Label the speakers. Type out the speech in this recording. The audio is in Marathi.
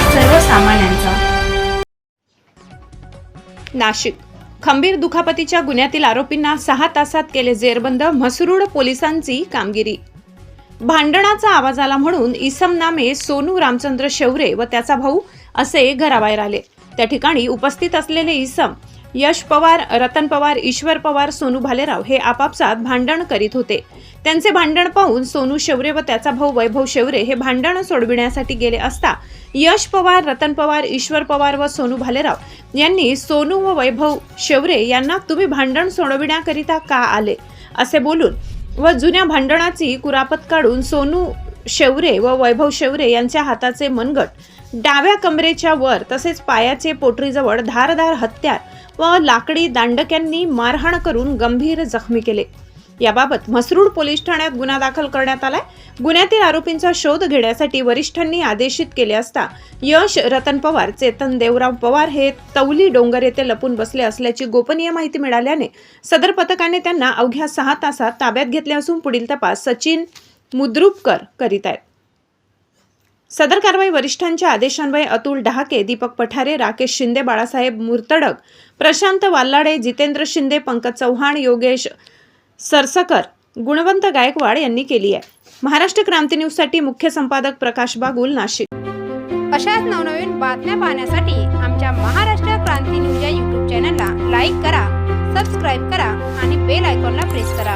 Speaker 1: सर्वसामान्यांचा.
Speaker 2: नाशिक. खंबीर दुखापतीच्या गुन्ह्यातील आरोपींना सहा तासात केले जेरबंद म्हसरूड पोलिसांची कामगिरी. भांडणाचा आवाज आला म्हणून इसम नामे सोनू रामचंद्र शेवरे व त्याचा भाऊ असे घराबाहेर आले. त्या ठिकाणी उपस्थित असलेले इसम यश पवार रतन पवार ईश्वर पवार सोनू भालेराव हे आपापसात भांडण करीत होते. त्यांचे भांडण पाहून सोनू शेवरे व त्याचा भाऊ वैभव शेवरे हे भांडण सोडविण्यासाठी गेले असता यश पवार रतन पवार ईश्वर पवार व सोनू भालेराव यांनी सोनू व वैभव शेवरे यांना तुम्ही भांडण सोडविण्याकरिता का आले? असे बोलून व जुन्या भांडणाची कुरापत काढून सोनू शेवरे व वैभव शेवरे यांच्या हाताचे मनगट डाव्या कमरेच्या वर तसेच पायाचे पोटरीजवळ धारदार हत्यार व लाकडी दांडक्यांनी मारहाण करून गंभीर जखमी केले. याबाबत म्हसरूड पोलीस ठाण्यात गुन्हा दाखल करण्यात आलाय. गुन्ह्यातील आरोपींचा शोध घेण्यासाठी वरिष्ठांनी आदेशित केले असता यश रतन पवार चेतन देवराव पवार हे तवली डोंगर येथे लपून बसले असल्याची गोपनीय माहिती मिळाल्याने सदर पथकाने त्यांना अवघ्या सहा तासात ताब्यात घेतले असून पुढील तपास सचिन मुद्रुपकर करीत आहेत. सदर कारवाई वरिष्ठांच्या आदेशान्वये अतुल डहाके दीपक पठारे राकेश शिंदे बाळासाहेब मुर्तडक प्रशांत वाल्लाडे जितेंद्र शिंदे पंकज चव्हाण योगेश सरसकर गुणवंत गायकवाड यांनी केली आहे. महाराष्ट्र क्रांती न्यूजसाठी मुख्य संपादक प्रकाश बागुल नाशिक.
Speaker 3: अशाच नवनवीन बातम्या पाहण्यासाठी आमच्या महाराष्ट्र क्रांती न्यूज या यूट्यूब चॅनलला लाईक करा सबस्क्राईब करा आणि बेल आयकॉनला प्रेस करा.